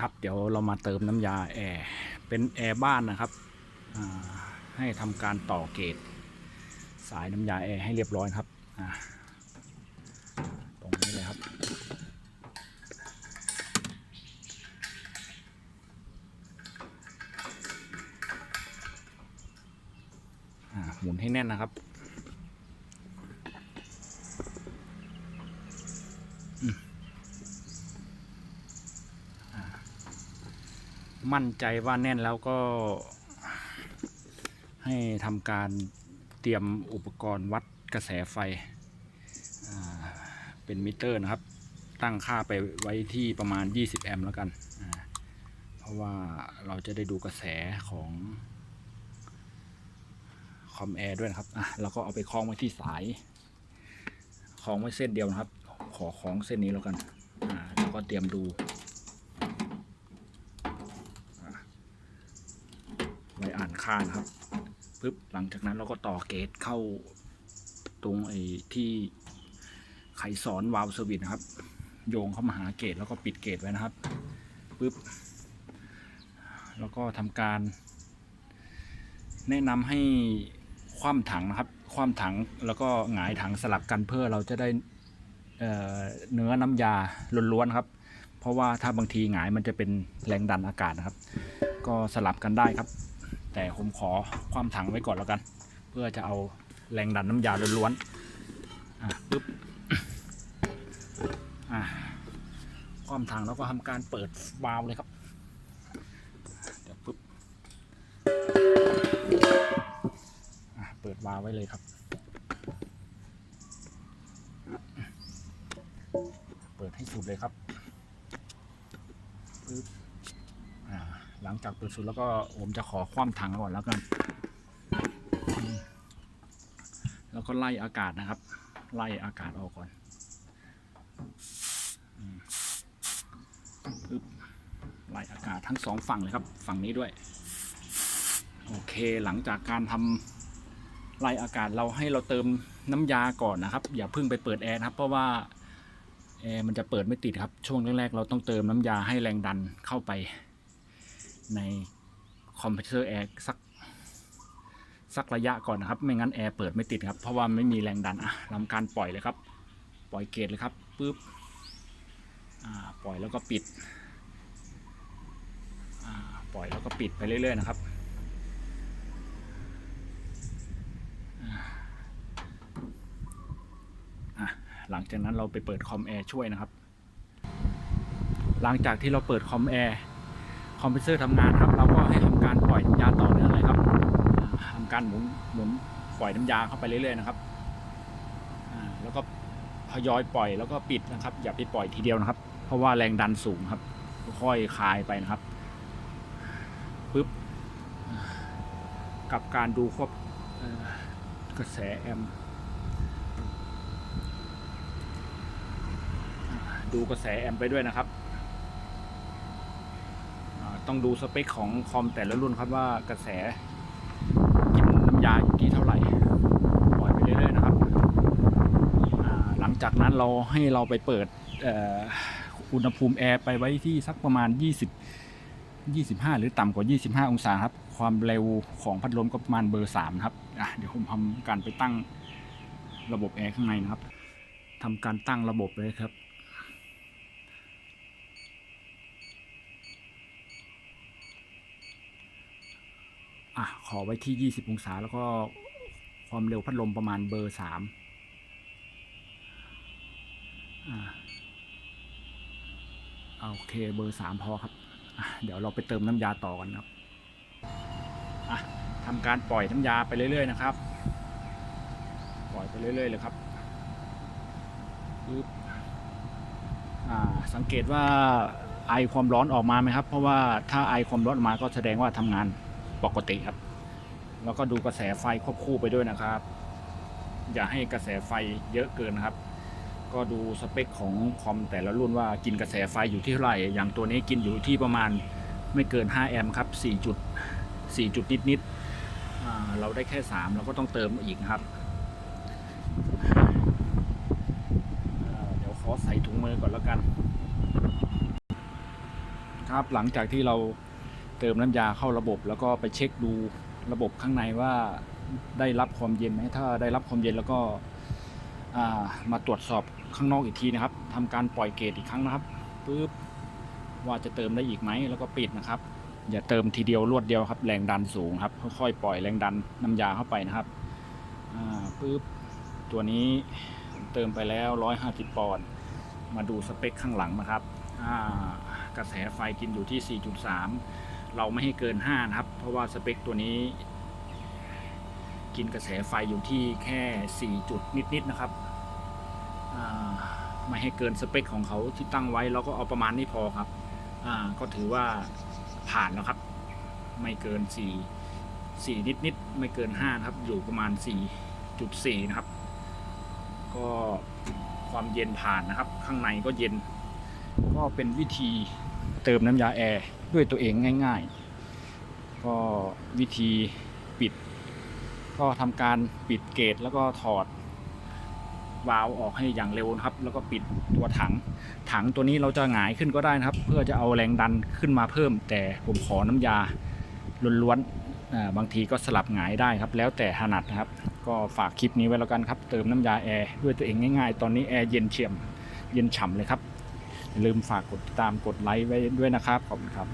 ครับเดี๋ยวเรามาเติมน้ำยาแอร์เป็นแอร์บ้านนะครับให้ทำการต่อเกจสายน้ำยาแอร์ให้เรียบร้อยครับตรงนี้เลยครับ หมุนให้แน่นนะครับอืมอ่า มั่นใจว่าแน่นแล้วก็ให้ทำการเตรียมอุปกรณ์วัดกระแสไฟ เป็นมิเตอร์นะครับ ตั้งค่าไปไว้ที่ประมาณ 20 แอมป์แล้วกัน เพราะว่าเราจะได้ดูกระแสของคอมแอร์ด้วยนะครับ อะ เราก็เอาไปคล้องไว้ที่สาย คล้องไว้เส้นเดียวนะครับ ขอคล้องเส้นนี้แล้วกัน อ่า แล้วก็เตรียมดูอะไว้อ่าน คานครับปึ๊บหลังจากนั้นเราก็ต่อเกตเข้าตรงไอ้ที่ไขสอนวาล์วสวิตนะครับ โยงเข้ามาหาเกตแล้วก็ปิดเกตไว้นะครับปึ๊บแล้วก็ทำการแนะนำให้คว่ำถังนะครับ คว่ำถังแล้วก็หงายถังสลับกันเพื่อเราจะได้เเนื้อน้ำยาล้วนๆครับ เพราะว่าถ้าบางทีหงายมันจะเป็นแรงดันอากาศนะครับ ก็สลับกันได้ครับ แต่ผมขอคว่ำถังไว้ก่อนแล้วกัน เพื่อจะเอาแรงดันน้ำยาล้วนๆอะปึ๊บอะคว่ำถังแล้วก็ทำการเปิดวาล์วเลยครับเดี๋ยวปึ๊บอะเปิดวาล์วไว้เลยครับ เปิดให้สุดเลยครับอ่า หลังจากเปิดสุดแล้วก็ผมจะขอคว่ำถังก่อนแล้วกัน แล้วก็ไล่อากาศนะครับ ไล่อากาศออกก่อนอไล่อากาศทั้งสองฝั่งเลยครับ ฝั่งนี้ด้วย โอเคหลังจากการทำไล่อากาศเราให้เราเติมน้ำยาก่อนนะครับ อย่าเพิ่งไปเปิดแอร์นะครับ เพราะว่าแอร์มันจะเปิดไม่ติดครับ ช่วงแรกๆเราต้องเติมน้ำยาให้แรงดันเข้าไป ในคอมเพรสเซอร์แอร์สักสักระยะก่อนนะครับ ไม่งั้นแอร์เปิดไม่ติดครับ เพราะว่าไม่มีแรงดันอะทำการปล่อยเลยครับ ปล่อยเกจเลยครับปุ๊บปล่อยแล้วก็ปิดปล่อยแล้วก็ปิดไปเรื่อย ๆ นะครับหลังจากนั้นเราไปเปิดคอมแอร์ช่วยนะครับ หลังจากที่เราเปิดคอมแอร์ อมเพรสเซอร์ทำงานครับ เราก็ให้ทำการปล่อยยาต่อเนื่องเลยครับอ่าทำการหมุนหมุนปล่อยน้ำยาเข้าไปเรื่อยๆนะครับแล้วก็ทยอยปล่อยแล้วก็ปิดนะครับ อย่าไปปล่อยทีเดียวนะครับ เพราะว่าแรงดันสูงครับ ค่อยคลายไปนะครับปึ๊บกับการดูควบกระแสแอมดูกระแสแอมไปด้วยนะครับ ต้องดูสเปคของคอมแต่ละรุ่นครับว่ากระแสกินน้ำยาอยู่ที่เท่าไหร่ปล่อยไปเรื่อยๆนะครับหลังจากนั้นเราให้เราไปเปิดอุณหภูมิแอร์ไปไว้ที่สักประมาณ 20 25 หรือต่ำกว่า 25 องศาครับ ความเร็วของพัดลมก็ประมาณเบอร์ 3 ครับเดี๋ยวผมทำการไปตั้งระบบแอร์ข้างในนะครับทำการตั้งระบบเลยครับ อะขอไว้ที่ 20 องศา แล้วก็ความเร็วพัดลมประมาณเบอร์3อ่าโอเคเบอร์3พอครับอะเดี๋ยวเราไปเติมน้ำยาต่อกันครับอะทำการปล่อยน้ำยาไปเรื่อย ๆ นะครับ ปล่อยไปเรื่อย ๆ เลยครับปึ๊บอ่าสังเกตว่าไอความร้อนออกมาไหมครับ เพราะว่าถ้าไอความร้อนออกมาก็แสดงว่าทำงาน ปกติครับ แล้วก็ดูกระแสไฟควบคู่ไปด้วยนะครับ อย่าให้กระแสไฟเยอะเกินนะครับ ก็ดูสเปคของคอมแต่ละรุ่นว่ากินกระแสไฟอยู่ที่เท่าไหร่ อย่างตัวนี้กินอยู่ที่ประมาณไม่เกิน 5 แอมป์ครับ4จุด4จุดนิดๆเราได้แค่ 3 เราก็ต้องเติมอีกครับเดี๋ยวขอใส่ถุงมือก่อนแล้วกัน ครับหลังจากที่เรา เติมน้ำยาเข้าระบบ แล้วก็ไปเช็คดูระบบข้างในว่าได้รับความเย็นไหมถ้าได้รับความเย็นแล้วก็ามาตรวจสอบข้างนอกอีกทีนะครับทำการปล่อยเกจอีกครั้งนะครับปึ๊บว่าจะเติมได้อีกไหมแล้วก็ปิดนะครับ อย่าเติมทีเดียวรวดเดียวครับ แรงดันสูงครับค่อยๆปล่อยแรงดันน้ำยาเข้าไปนะครับปึ๊บตัวนี้เติมไปแล้ว 150 ปอนด์มาดูสเปคข้างหลังนะครับกระแสไฟกินอยู่ที่ 4.3 เราไม่ให้เกิน 5 นะครับ เพราะว่าสเปคตัวนี้ กินกระแสไฟอยู่ที่แค่ 4 จุดนิดๆนะครับไม่ให้เกินสเปคของเขาที่ตั้งไว้เราก็เอาประมาณนี้พอครับก็ถือว่าผ่านแล้วครับ ไม่เกิน 4 4 นิดๆไม่เกิน5นะครับ อยู่ประมาณ 4.4 นะครับ ก็ความเย็นผ่านนะครับ ข้างในก็เย็น ก็เป็นวิธีเติมน้ำยาแอร์ ด้วยตัวเองง่าย ๆ ก็วิธีปิด ก็ทำการปิดเกตแล้วก็ถอดวาล์วออกให้อย่างเร็วนะครับ แล้วก็ปิดตัวถัง ถังตัวนี้เราจะหงายขึ้นก็ได้นะครับ เพื่อจะเอาแรงดันขึ้นมาเพิ่ม แต่ผมขอน้ำยาล้วนๆบางทีก็สลับหงายได้ครับ แล้วแต่ถนัดนะครับ ก็ฝากคลิปนี้ไว้แล้วกันครับ เติมน้ำยาแอร์ด้วยตัวเองง่ายๆ ตอนนี้แอร์เย็นเฉียมเย็นฉ่ำเลยครับ อย่าลืมฝากกดติดตามกดไลค์ไว้ด้วยนะครับ ขอบคุณครับ